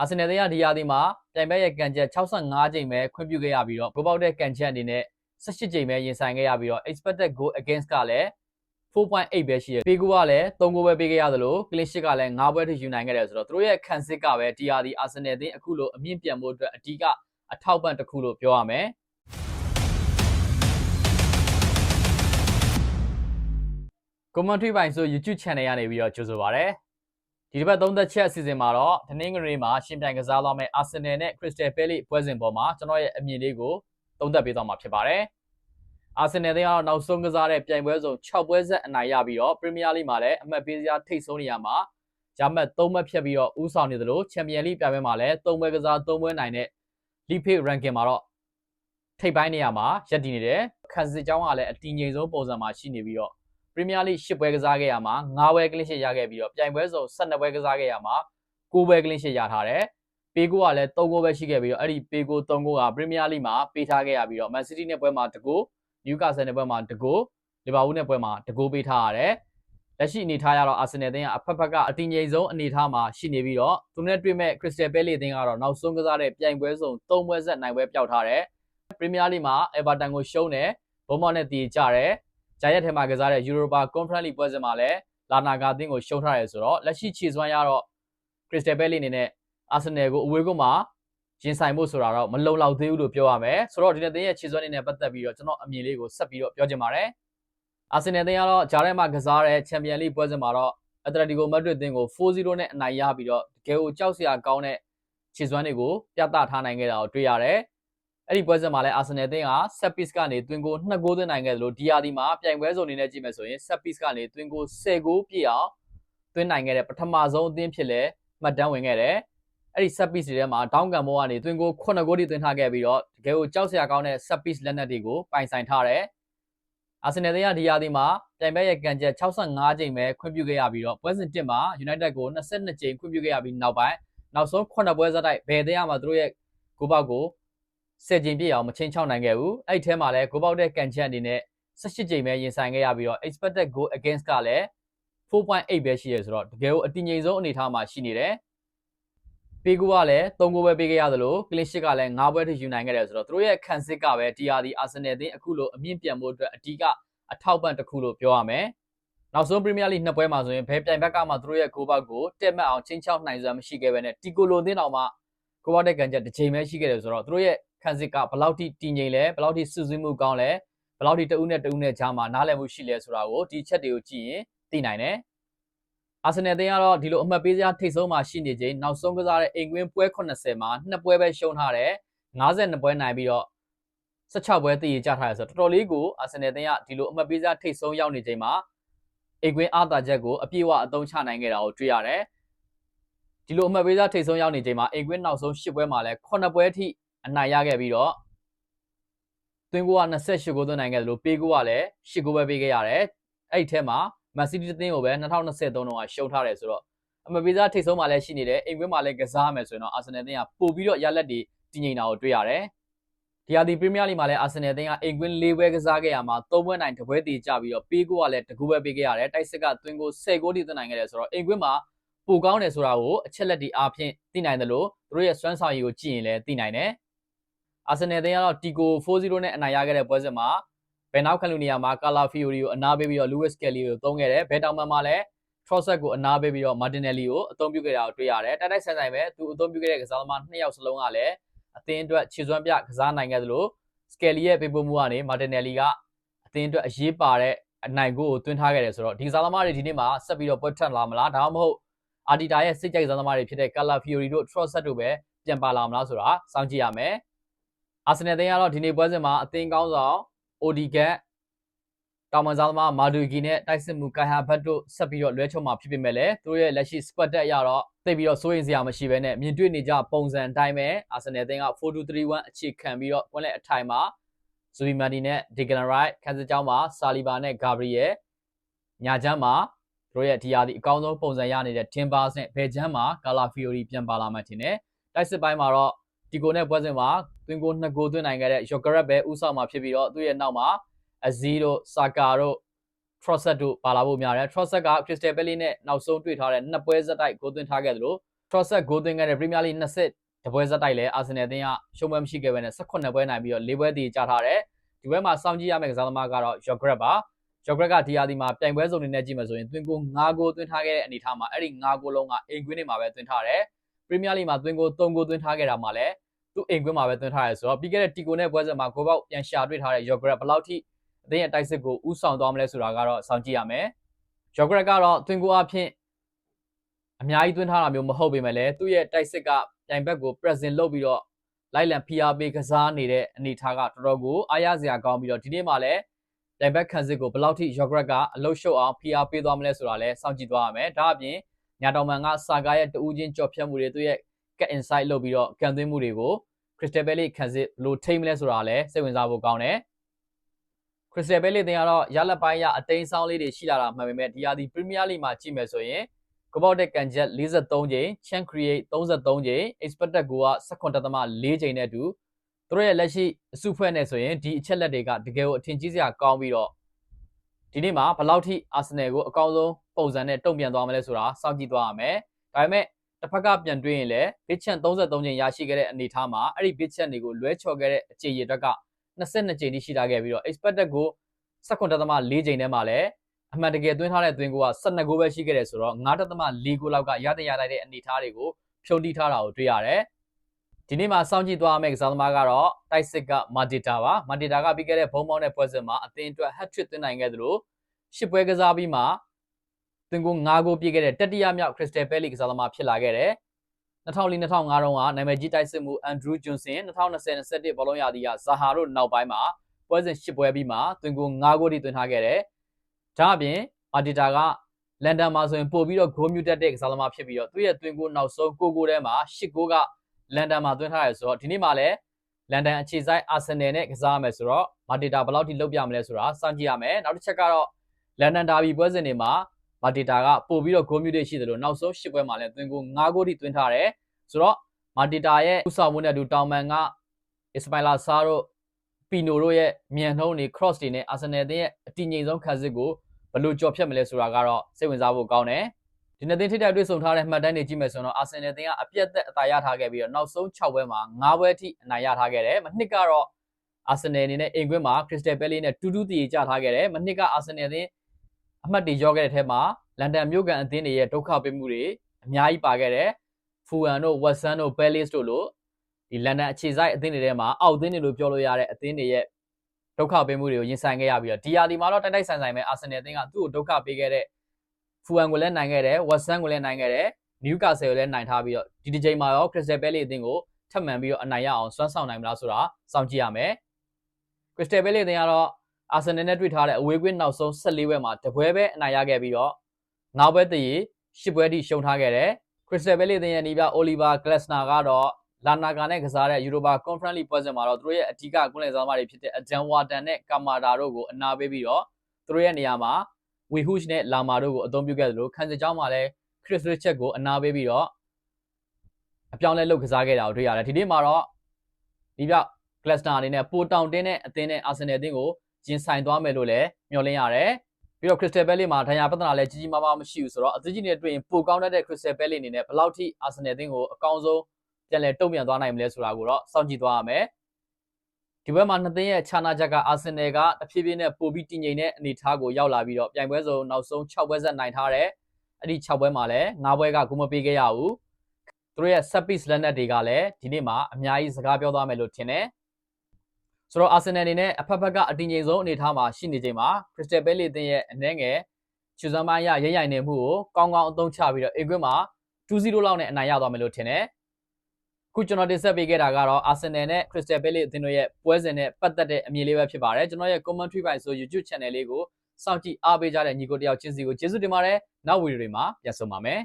အာဆင်နယ်တွေကဒီရာသီမှာပြိုင်ပွဲရဲ့ကန်ချက်65ကြိမ်ပဲခွင့်ပြုခဲ့ရပြီးတော့ဂိုးပေါက်တဲ့ကန်ချက်အနေနဲ့18ကြိမ်ပဲရင်ဆိုင်ခဲ့ရပြီးတော့ expected goal against ကလည်း4.8ပဲရှိတယ်ပေးကူကလည်း3ဂိုးပဲပေးခဲ့ရသလို clean sheet ကလည်း9ပွဲထိယူနိုင်ခဲ့တယ်ဆိုတော့သူတို့ရဲ့ခံစစ်ကပဲဒီရာသီအာဆင်နယ်အသင်းအခုလိုအမြင့်ပြန်ဖို့အတွက်အဓိကအထောက်ပံ့တစ်ခုလို့ပြောရမယ် commentary ပိုင်းဆို YouTube channel ရနေပြီးတော့ကြိုဆိုပါရစေ။ ဒီတစ်ပတ်သုံးသက်ချက်အစီအစဉ်မှာတော့တနင်္ဂနွေမှာရှင်ပြိုင်ကစားသွားမယ့် Arsenal နဲ့ Crystal Palace ပွဲစဉ်ပေါ်မှာကျွန်တော်ရဲ့အမြင်လေးကိုသုံးသပ်ပေးသွားမှာဖြစ်ပါတယ်။ Arsenal တွေကတော့နောက်ဆုံးကစားတဲ့ပြိုင်ပွဲစုံ6ပွဲဆက်အနိုင်ရပြီးတော့ Premier League မှာလည်းအမှတ်ပေးစရာထိတ်ဆုံးနေရမှာဂျာမတ်3မှတ်ဖြတ်ပြီးတော့ဦးဆောင်နေသလို Champions League ပြိုင်ပွဲမှာလည်း3ပွဲကစား3ပွဲနိုင်တဲ့ League Pace Ranking မှာတော့ထိပ်ပိုင်းနေရာမှာရပ်တည်နေတယ်။ခံစစ်ကြောင်းကလည်းအတီငိမ်ဆုံးပုံစံမှာရှိနေပြီးတော့ ပရီးမီးယားလိ10ပွဲကစားခဲ့ရမှာ9ပွဲကလင်းရှစ်ရခဲ့ပြီးတော့ပြိုင်ပွဲစုံ12ပွဲကစားခဲ့ရမှာ9ပွဲကလင်းရှစ်ရထားတယ်။ပေးကိုကလည်း3ဂိုးပဲရှိခဲ့ပြီးတော့အဲ့ဒီပေးကို3ဂိုးကပရီးမီးယားလိမှာပေးထားခဲ့ရပြီးတော့မန်စီးတီးနဲ့ပွဲမှာတကူနယူကာဆယ်နဲ့ပွဲမှာတကူလီဗာပူးနဲ့ပွဲမှာတကူပေးထားရတယ်။လက်ရှိအနေထားရတော့အာဆင်နယ်အသင်းကအဖက်ဖက်ကအတင်ငိမ်ဆုံးအနေထားမှာရှိနေပြီးတော့သူနဲ့တွေ့မဲ့ခရစ္စတယ်ပဲလီအသင်းကတော့နောက်ဆုံးကစားတဲ့ပြိုင်ပွဲစုံ3ပွဲဆက်နိုင်ပွဲပျောက်ထားတယ်။ပရီးမီးယားလိမှာအေဗာတန်ကိုရှုံးတယ်ဘုံမော့နဲ့တည်ကြတယ် ဂျာရက်ထဲမှာကစားတဲ့ Europa Conference League ပွဲစဉ်မှာလည်းလာနာဂါအသင်းကိုရှုံးထားရဲဆိုတော့လက်ရှိခြေစွမ်းရတော့ Crystal Palace အနေနဲ့ Arsenal ကိုအဝေးကွန်းမှာရင်ဆိုင်ဖို့ဆိုတာတော့မလုံလောက်သေးဘူးလို့ပြောရမယ်ဆိုတော့ဒီနေ့သင်းရဲ့ခြေစွမ်းအနေနဲ့ပတ်သက်ပြီးတော့ကျွန်တော်အမြင်လေးကိုဆက်ပြီးတော့ပြောချင်ပါတယ် Arsenal သင်းကတော့ဂျာရက်မှာကစားတဲ့ Champions League ပွဲစဉ်မှာတော့ Atletico Madrid သင်းကို4-0နဲ့အနိုင်ရပြီးတော့တကယ်ကိုကြောက်စရာကောင်းတဲ့ခြေစွမ်းတွေကိုပြသထားနိုင်ခဲ့တာကိုတွေ့ရတယ် အဲ့ဒီပွဲစဉ်မှာလည်းအာဆင်နယ်အသင်းက set piece ကနေတွင်ကို2ဂိုးသွင်းနိုင်ခဲ့တယ်လို့ဒီယာဒီမှာပြိုင်ပွဲစုံအနေနဲ့ကြည့်မယ်ဆိုရင် set piece ကနေတွင်ကို10ဂိုးပြည့်အောင်သွင်းနိုင်ခဲ့တဲ့ပထမဆုံးအသင်းဖြစ်လဲမှတ်တမ်းဝင်ခဲ့တယ်အဲ့ဒီ set piece တွေထဲမှာတောင်းကန်ဘောကနေတွင်ကို9ဂိုးထိသွင်းထားခဲ့ပြီးတော့တကယ်ကိုကြောက်စရာကောင်းတဲ့ set piece လက်နက်တွေကိုပိုင်ဆိုင်ထားတယ်အာဆင်နယ်အသင်းကဒီယာဒီမှာပြိုင်ပွဲရဲ့ကန်ချက်65ကြိမ်ပဲခွင့်ပြုခဲ့ရပြီးတော့ပွဲစဉ်1မှာ United ကို22ကြိမ်ခွင့်ပြုခဲ့ရပြီးနောက်ပိုင်းနောက်ဆုံး9ပွဲဆက်တိုက်ဘယ်တဲ့ရမှာသူတို့ရဲ့ဂိုးပေါက်ကို 10ကြိမ်ပြည့်အောင်မချင်းချောက်နိုင်ခဲ့ဘူးအဲ့ဒီထဲမှာလည်းဂိုးပေါက်တဲ့ကန်ချက်အနေနဲ့18ကြိမ်ပဲရင်ဆိုင်ခဲ့ရပြီးတော့ expected goal against ကလည်း4.8ပဲရှိရဆိုတော့တကယ်ကိုအတင်ငိမ်ဆုံးအနေအထားမှာရှိနေတယ်ပေးကူကလည်း3ဂိုးပဲပေးခဲ့ရသလို clean sheet ကလည်း9ပွဲထိယူနိုင်ခဲ့တယ်ဆိုတော့သူတို့ရဲ့ခံစစ်ကပဲ TR ဒီ Arsenal အသင်းအခုလိုအမြင့်ပြန်ဖို့အတွက်အဓိကအထောက်ပံ့တစ်ခုလို့ပြောရမယ်နောက်ဆုံး Premier League နှစ်ပွဲမှာဆိုရင်ဘယ်ပြိုင်ဘက်ကမှသူတို့ရဲ့ဂိုးပေါက်ကိုတက်မှတ်အောင်ချင်းချောက်နိုင်စွမ်းမရှိခဲ့ဘဲနဲ့တီကိုလိုသင်းတော်မှဂိုးပေါက်တဲ့ကန်ချက်တစ်ချိန်ပဲရှိခဲ့တယ်ဆိုတော့သူတို့ရဲ့ ခံစစ်ကဘယ်လောက်ထိတည်ငြိမ်လဲဘယ်လောက်ထိစုစည်းမှုကောင်းလဲဘယ်လောက်ထိတဦးနဲ့တဦးနဲ့ကြားမှာနားလည်မှုရှိလဲဆိုတာကိုဒီချက်တွေကိုကြည့်ရင်သိနိုင်တယ်အာဆင်နယ်အသင်းကတော့ဒီလိုအမှတ်ပေးစရာထိတ်ဆုံးမှာရှိနေချိန်နောက်ဆုံးကစားတဲ့အိမ်ကွင်းပွဲ80မှာနှစ်ပွဲပဲရှုံးထားတယ်52ပွဲနိုင်ပြီးတော့16ပွဲတည်ရကြထားရဆိုတော့တော်တော်လေးကိုအာဆင်နယ်အသင်းကဒီလိုအမှတ်ပေးစရာထိတ်ဆုံးရောက်နေချိန်မှာအိမ်ကွင်းအားသာချက်ကိုအပြည့်အဝအသုံးချနိုင်ခဲ့တာကိုတွေ့ရတယ်ဒီလိုအမှတ်ပေးစရာထိတ်ဆုံးရောက်နေချိန်မှာအိမ်ကွင်းနောက်ဆုံး10ပွဲမှာလည်း9ပွဲထိ အနိုင်ရခဲ့ပြီးတော့သွင်းကိုက28ဂိုးသွင်းနိုင်ခဲ့တယ်လို့ပေးကိုကလည်း10ဂိုးပဲပေးခဲ့ရတယ်အဲ့ဒီထဲမှာမန်စီးတီးတင်းကိုပဲ2023တုန်းကရှုံးထားတယ်ဆိုတော့အမပေးစားထိတ်ဆုံးမှာလည်းရှိနေတယ်အိမ်ကွင်းမှာလည်းကစားမယ်ဆိုရင်တော့အာဆင်နယ်တင်းကပို့ပြီးတော့ရလက်တွေတည်ငြိမ်တာကိုတွေ့ရတယ်ဒီဟာဒီပရီးမီးယားလိမှာလည်းအာဆင်နယ်တင်းကအိမ်ကွင်း၄ပွဲကစားခဲ့ရမှာ၃ပွဲနိုင်တစ်ပွဲတည်ကြပြီးတော့ပေးကိုကလည်းတကူပဲပေးခဲ့ရတယ်တိုက်စစ်ကသွင်းကို10ဂိုးထိသွင်းနိုင်ခဲ့တယ်ဆိုတော့အိမ်ကွင်းမှာပိုကောင်းတယ်ဆိုတာကိုအချက်လက်ဒီအားဖြင့်သိနိုင်တယ်လို့သူတို့ရဲ့စွမ်းဆောင်ရည်ကိုကြည့်ရင်လည်းသိနိုင်တယ် အာဆင်နယ်အသင်းကတော့တီကို4-0နဲ့အနိုင်ရခဲ့တဲ့ပွဲစဉ်မှာဘယ်နောက်ခံလူနေရာမှာကာလာဖီယိုရီကိုအနားပေးပြီးတော့လူးဝစ်ကယ်လီကိုသုံးခဲ့တယ်ဘယ်တောင်မှမှာလည်း Trosset ကိုအနားပေးပြီးတော့ Martinelli ကိုအသုံးပြုခဲ့တာကိုတွေ့ရတယ်တိုက်တိုက်ဆိုင်ဆိုင်ပဲသူအသုံးပြုခဲ့တဲ့ကစားသမားနှစ်ယောက်စလုံးကလည်းအသင်းအတွက်ခြေစွမ်းပြကစားနိုင်ခဲ့သလို Skelly ရဲ့ပေးပို့မှုကနေ Martinelli ကအသင်းအတွက်အရေးပါတဲ့အနိုင်ကိုသွင်းထားခဲ့တယ်ဆိုတော့ဒီကစားသမားတွေဒီနေ့မှာဆက်ပြီးတော့ပွဲထက်လာမလားဒါမှမဟုတ်အာဒီတာရဲ့စိတ်ကြိုက်စားသမားတွေဖြစ်တဲ့ Calafiori တို့ Trosset တို့ပဲပြန်ပါလာမလားဆိုတာစောင့်ကြည့်ရမယ် အာဆင်နယ်အသင်းကတော့ဒီနေ့ပွဲစဉ်မှာအသင်းကောင်းဆောင်အိုဒီဂတ်တောင်မန်စားသမားမာဒူဂီနဲ့တိုက်စစ်မှုကိုင်ဟာဘတ်တို့ဆက်ပြီးတော့လွဲချုံမှာဖြစ်ပေမဲ့လည်းသူတို့ရဲ့လက်ရှိ squad တက်ရတော့သိပြီးတော့စိုးရိမ်စရာမရှိဘဲနဲ့မြင်တွေ့နေကြပုံစံအတိုင်းပဲအာဆင်နယ်အသင်းက4-2-3-1အခြေခံပြီးတော့ကွန်လက်အထိုင်မှာဇူဘီမန်ဒီနဲ့ဒီဂလန်ရိုက်ခန်းစစ်ကြောင်းမှာဆာလီဘာနဲ့ဂါဘရီယယ်ညာချမ်းမှာတို့ရဲ့ဒီဟာဒီအကောင်းဆုံးပုံစံရနေတဲ့ Timbers နဲ့ဘယ်ချမ်းမှာကာလာဖီယိုရီပြန်ပါလာမှထင်တယ်တိုက်စစ်ပိုင်းမှာတော့ တီကိုနဲ့ပွဲစဉ်မှာတွင်ကိုနှစ်ကိုသွင်းနိုင်ခဲ့တဲ့ယော်ဂရက်ပဲဥဆောင်မှာဖြစ်ပြီးတော့သူ့ရဲ့နောက်မှာအဇီတို့ဆာကာတို့ Trosset တို့ပါလာဖို့များတယ် Trosset က Crystal Palace နဲ့နောက်ဆုံးတွေ့ထားတဲ့နှစ်ပွဲဆက်တိုက်ကိုသွင်းထားခဲ့သလို Trosset ဂိုးသွင်းခဲ့တဲ့ Premier League 20တပွဲဇက်တိုက်လဲအာဆင်နယ်အသင်းကရှုံးပွဲမရှိခဲ့ဘဲနဲ့18ပွဲနိုင်ပြီးတော့၄ပွဲတည်ကြထားတယ်ဒီပွဲမှာစောင့်ကြည့်ရမယ့်ကစားသမားကတော့ Jogreb ပါ Jogreb ကဒီယာဒီမှာပြိုင်ပွဲစုံနေနဲ့ကြည့်မယ်ဆိုရင်သွင်းကို9ဂိုးသွင်းထားခဲ့တဲ့အနေအထားမှာအဲ့ဒီ9ဂိုးလုံးကအိမ်ကွင်းနေမှာပဲသွင်းထားတယ် Premier League မှာသွင်းကို3ဂိုးသွင်းထားခဲ့တာမှာလည်းသူ့အိမ်ကွင်းမှာပဲသွင်းထားရဲဆိုတော့ပြီးခဲ့တဲ့တီကိုနဲ့ပွဲစဉ်မှာဂိုးပေါက်ပြန်ရှာတွေ့ထားတဲ့ Jogreb ဘယ်လောက်ထိအသင်းရဲ့တိုက်စစ်ကိုဥဆောင်သွားမလဲဆိုတာကတော့စောင့်ကြည့်ရမယ် Jogreb ကတော့သွင်းကိုအဖြစ်အများကြီးသွင်းထားတာမျိုးမဟုတ်ပေမဲ့လည်းသူ့ရဲ့တိုက်စစ်ကပြိုင်ဘက်ကို present လုပ်ပြီးတော့လိုက်လံဖိအားပေးကစားနေတဲ့အနေအထားကတော်တော်ကိုအားရစရာကောင်းပြီးတော့ဒီနေ့မှလည်းပြိုင်ဘက်ခံစစ်ကိုဘယ်လောက်ထိ Jogreb ကအလုရှုပ်အောင်ဖိအားပေးသွားမလဲဆိုတာလည်းစောင့်ကြည့်သွားရမယ်ဒါအပြင် ညာတော်မန်ကစာကားရဲ့တူးချင်းကြော်ဖြတ်မှုတွေသူ့ရဲ့ get inside လုပ်ပြီးတော့ကန်သွင်းမှုတွေကို Crystal Palace ခံစစ်ဘယ်လိုထိမ့်မလဲဆိုတာလည်းစိတ်ဝင်စားဖို့ကောင်းတယ် Crystal Palace တင်ကတော့ရလက်ပိုင်းရအသိမ်းဆောင်လေးတွေရှိလာတာမှန်ပေမဲ့ဒီဟာဒီ Premier League မှာကြည့်မယ်ဆိုရင်ကပောက်တဲ့ကန်ချက်43ချိန် Chan Create 33ချိန် Expected Goal က18.4ချိန်နဲ့အတူသူတို့ရဲ့လက်ရှိအစုဖွဲ့နေဆိုရင်ဒီအချက်လက်တွေကတကယ်ကိုအထင်ကြီးစရာကောင်းပြီးတော့ ဒီနေ့မှာဘယ်လောက်ထိ Arsenal ကိုအကောင်းဆုံးပုံစံနဲ့တုံ့ပြန်သွားမလဲဆိုတာစောင့်ကြည့်သွားရမယ်ဒါပေမဲ့တစ်ဖက်ကပြန်တွေးရင်လည်း bid chan 33ချိန်ရရှိခဲ့တဲ့အနေအထားမှာအဲ့ဒီ bid chan တွေကိုလွဲချော်ခဲ့တဲ့အခြေရအတွက်က22ချိန်ထိရှိလာခဲ့ပြီးတော့ expected ကို19.4ချိန်ထဲမှာလည်းအမှန်တကယ်သွင်းထားတဲ့သွင်းကိုက12ဂိုးပဲရှိခဲ့တယ်ဆိုတော့9.4ဂိုးလောက်ကရတဲ့ရလိုက်တဲ့အနေအထားတွေကိုဖြုံတီးထားတာကိုတွေ့ရတယ် ဒီနေ့မှာစောင့်ကြည့်သွားမယ့်ကစားသမားကတော့တိုက်စစ်ကမာတီတာပါမာတီတာကပြီးခဲ့တဲ့ဘုံပေါင်းတဲ့ပွဲစဉ်မှာအသင်းအတွက် hat trick သွင်းနိုင်ခဲ့သလိုရှစ်ပွဲကစားပြီးမှသွင်းကို9ဂိုးပြည့်ခဲ့တဲ့တတိယမြောက် Crystal Palace ကစားသမားဖြစ်လာခဲ့တယ်2004 2005တုန်းကနာမည်ကြီးတိုက်စစ်မှု Andrew Johnson 2020-21ဘောလုံးရာသီကဇာဟာတို့နောက်ပိုင်းမှာပွဲစဉ်၈ပွဲပြီးမှသွင်းကို9ဂိုးထိသွင်းထားခဲ့တယ်။ဒါအပြင်မာတီတာကလန်ဒန်မှာဆိုရင်ပို့ပြီးတော့ဂိုးမြူတက်တဲ့ကစားသမားဖြစ်ပြီးတော့သူ့ရဲ့သွင်းကိုနောက်ဆုံး9ဂိုးထဲမှာ10ဂိုးက လန်ဒန်မှာသွင်းထားရဆိုတော့ဒီနေ့မှလည်းလန်ဒန်အခြေစိုက်အာဆင်နယ်နဲ့ကစားရမယ်ဆိုတော့မာတီတာဘယ်လောက်ထိလုပ်ပြမလဲဆိုတာစောင့်ကြည့်ရမယ်။နောက်တစ်ချက်ကတော့လန်ဒန်ဒါဘီပွဲစဉ်တွေမှာမာတီတာကပို့ပြီးတော့ဂိုးမြူတက်ရှိတယ်လို့နောက်ဆုံး10ပွဲမှာလည်းသွင်းကို9ဂိုးထိသွင်းထားတယ်။ဆိုတော့မာတီတာရဲ့ဥဆောင်မှုနဲ့အတူတောင်မန်ကအစ္စပိုင်လာဆာတို့ပီနိုတို့ရဲ့မြန်နှုံးတွေ cross တွေနဲ့အာဆင်နယ်ရဲ့အတည်ငြိမ်ဆုံးခံစစ်ကိုဘယ်လိုကြော်ဖြတ်မလဲဆိုတာကတော့စိတ်ဝင်စားဖို့ကောင်းတယ် ဒီနေ့တင်ထိတဲ့တွေ့ဆုံထားတဲ့မှတ်တမ်းတွေကြည့်မယ်ဆိုတော့အာဆင်နယ်တင်ကအပြတ်သက်အသာရထားခဲ့ပြီးတော့နောက်ဆုံး6ပွဲမှာ9ပွဲထိအနိုင်ရထားခဲ့တယ်မနှစ်ကတော့အာဆင်နယ်အနေနဲ့အိမ်ကွင်းမှာခရစ္စတယ်ပဲလီနဲ့တူတူတည်ကြထားခဲ့တယ်မနှစ်ကအာဆင်နယ်တင်အမှတ်တွေရောခဲ့တဲ့ထဲမှာလန်ဒန်မြို့ကန်အသင်းတွေရဲ့ဒုက္ခပေးမှုတွေအများကြီးပါခဲ့တယ်ဖူအန်တို့ဝက်ဆန်တို့ဘဲလစ်တို့လို့ဒီလန်ဒန်အခြေစိုက်အသင်းတွေထဲမှာအောက်အသင်းတွေလို့ပြောလို့ရတဲ့အသင်းတွေရဲ့ဒုက္ခပေးမှုတွေကိုရင်ဆိုင်ခဲ့ရပြီးတော့ဒီယာဒီမှာတော့တိုက်တိုက်ဆိုင်ဆိုင်ပဲအာဆင်နယ်အသင်းကသူ့ကိုဒုက္ခပေးခဲ့တဲ့ ဖူအန်ကိုလည်းနိုင်ခဲ့တယ်ဝက်ဆန်ကိုလည်းနိုင်ခဲ့တယ်နယူကာဆယ်ကိုလည်းနိုင်ထားပြီးတော့ဒီဒီချိန်မှာရောခရစ္စတယ်ပဲလီအသင်းကိုထပ်မံပြီးတော့အနိုင်ရအောင်စွမ်းဆောင်နိုင်မလားဆိုတာစောင့်ကြည့်ရမယ်ခရစ္စတယ်ပဲလီအသင်းကတော့အာဆင်နယ်နဲ့တွေ့ထားတဲ့အဝေးကွင်းနောက်ဆုံး14ပွဲမှာတပွဲပဲအနိုင်ရခဲ့ပြီးတော့နောက်ပွဲတည်10ပွဲထိရှုံးထားခဲ့တယ်ခရစ္စတယ်ပဲလီအသင်းရဲ့နီးပြအိုလီဗာဂလက်စနာကတော့လာနာဂါနဲ့ကစားတဲ့ Europa Conference League ပွဲစဉ်မှာတော့သူတို့ရဲ့အဓိကကွန်းလယ်စားသမားတွေဖြစ်တဲ့အဂျန်ဝါတန်နဲ့ကာမာတာတို့ကိုအနာပေးပြီးတော့သူတို့ရဲ့နေရာမှာ ဝီဟူးချ်နဲ့လာမာတို့ကိုအသုံးပြုခဲ့သလိုခန်းစစ်ကြောင်းမှာလည်းခရစ်ရစ်ချက်ကိုအနာပေးပြီးတော့အပြောင်းလဲလုပ်ကစားခဲ့တာကိုတွေ့ရတယ်ဒီနေ့မှာတော့ဒီပြကလပ်စတာအနေနဲ့ပိုတောင်တင်းတဲ့အသင်းနဲ့အာဆင်နယ်အသင်းကိုရင်ဆိုင်သွားမယ်လို့လည်းမျှော်လင့်ရတယ်ပြီးတော့ Crystal Palace မှာဒဏ်ရာပြဿနာလည်းကြီးကြီးမားမားမရှိဘူးဆိုတော့အသင်းကြီးတွေတွေ့ရင်ပိုကောင်းတဲ့ Crystal Palace အနေနဲ့ဘယ်လောက်ထိ Arsenal အသင်းကိုအကောင်းဆုံးပြန်လည်တုံ့ပြန်သွားနိုင်မလဲဆိုတာကိုတော့စောင့်ကြည့်သွားရမယ် ဒီဘက်မှာနှစ်သင်းရဲ့ခြာနာချက်ကအာဆင်နယ်ကတဖြည်းဖြည်းနဲ့ပိုပြီးတည်ငြိမ်တဲ့အနေအထားကိုရောက်လာပြီးတော့ပြိုင်ပွဲစုံနောက်ဆုံး6ပွဲဆက်နိုင်ထားတဲ့အဲ့ဒီ6ပွဲမှာလည်း9ပွဲကဂိုးမပေးခဲ့ရဘူးသူတို့ရဲ့ set piece လက်နက်တွေကလည်းဒီနေ့မှာအများကြီးစကားပြောသွားမယ်လို့ထင်တယ်ဆိုတော့အာဆင်နယ်အနေနဲ့အဖက်ဖက်ကအတင်ငိမ်ဆုံးအနေအထားမှာရှိနေချိန်မှာ Crystal Palace အသင်းရဲ့အနေငယ်ချူစမ်းပိုင်းရရိမ့်ရိုင်နေမှုကိုကောင်းကောင်းအသုံးချပြီးတော့အေကွင်းမှာ2-0လောက်နဲ့အနိုင်ရသွားမယ်လို့ထင်တယ် ခုကျွန်တော်တင်ဆက်ပေးခဲ့တာကတော့ Arsenal နဲ့ Crystal Palace အသင်းတို့ရဲ့ပွဲစဉ်နဲ့ပတ်သက်တဲ့အမြင်လေးပဲဖြစ်ပါတယ်ကျွန်တော်ရဲ့ commentary ပိုင်းဆို YouTube channel လေးကိုစောင့်ကြည့်အားပေးကြတဲ့ညီကိုတယောက်ချင်းစီကိုကျေးဇူးတင်ပါတယ်နောက်ဗီဒီယိုတွေမှာပြန်ဆုံပါမယ်